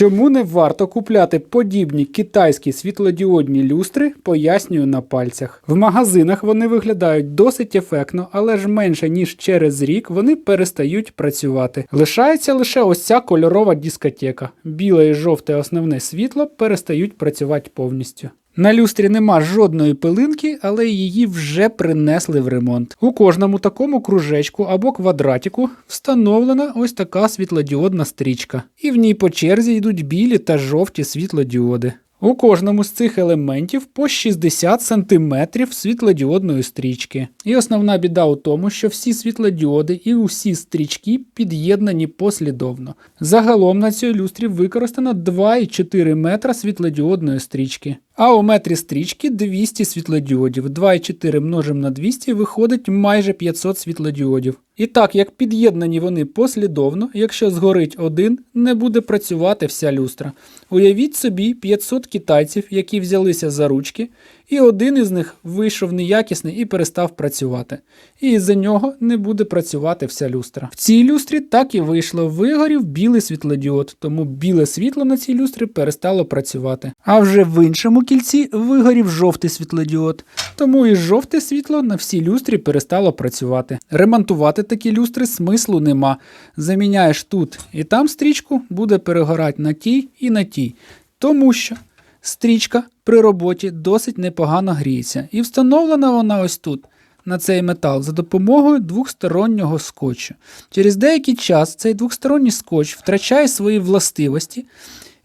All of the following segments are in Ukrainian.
Чому не варто купляти подібні китайські світлодіодні люстри, пояснюю на пальцях. В магазинах вони виглядають досить ефектно, але ж менше ніж через рік вони перестають працювати. Лишається лише ось ця кольорова дискотека. Біле і жовте основне світло перестають працювати повністю. На люстрі нема жодної пилинки, але її вже принесли в ремонт. У кожному такому кружечку або квадратику встановлена ось така світлодіодна стрічка, і в ній по черзі йдуть білі та жовті світлодіоди. У кожному з цих елементів по 60 см світлодіодної стрічки. І основна біда у тому, що всі світлодіоди і усі стрічки під'єднані послідовно. Загалом на цій люстрі використано 2,4 метра світлодіодної стрічки. А у метрі стрічки 200 світлодіодів. 2,4 множимо на 200 виходить майже 500 світлодіодів. І так як під'єднані вони послідовно, якщо згорить один, не буде працювати вся люстра. Уявіть собі 500 китайців, які взялися за ручки, і один із них вийшов неякісний і перестав працювати. І із-за нього не буде працювати вся люстра. В цій люстрі так і вийшло. Вигорів білий світлодіод, тому біле світло на цій люстрі перестало працювати. А вже в іншому кільці вигорів жовтий світлодіод, тому і жовте світло на всій люстрі перестало працювати. Ремонтувати такі люстри смислу нема. Заміняєш тут і там стрічку, буде перегорати на тій і на тій. Тому що стрічка при роботі досить непогано гріється. І встановлена вона ось тут, на цей метал, за допомогою двохстороннього скотчу. Через деякий час цей двохсторонній скотч втрачає свої властивості.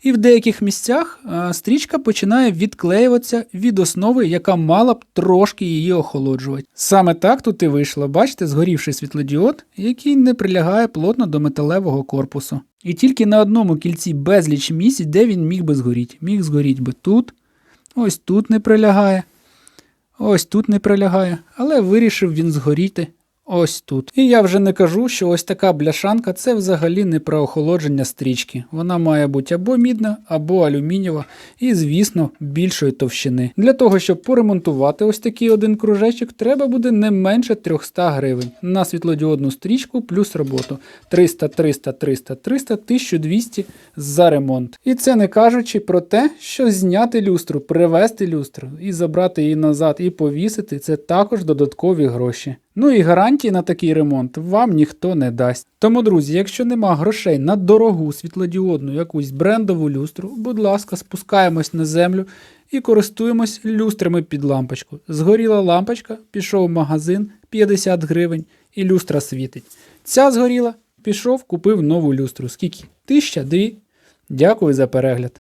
І в деяких місцях стрічка починає відклеюватися від основи, яка мала б трошки її охолоджувати. Саме так тут і вийшло. Бачите, згорівший світлодіод, який не прилягає плотно до металевого корпусу. І тільки на одному кільці безліч місць, де він міг би згоріти. Міг згоріти би тут, ось тут не прилягає, ось тут не прилягає, але вирішив він згоріти ось тут. І я вже не кажу, що ось така бляшанка це взагалі не про охолодження стрічки. Вона має бути або мідна, або алюмінієва, і, звісно, більшої товщини. Для того, щоб поремонтувати ось такий один кружечок, треба буде не менше 300 гривень на світлодіодну стрічку плюс роботу. 300, 300, 300, 300, 1200 за ремонт. І це не кажучи про те, що зняти люстру, привезти люстру і забрати її назад і повісити це також додаткові гроші. Ну і гарантії на такий ремонт вам ніхто не дасть. Тому, друзі, якщо нема грошей на дорогу світлодіодну якусь брендову люстру, будь ласка, спускаємось на землю і користуємось люстрами під лампочку. Згоріла лампочка, пішов в магазин 50 гривень і люстра світить. Ця згоріла, пішов, купив нову люстру. Скільки? Тисяча, дві. Дякую за перегляд.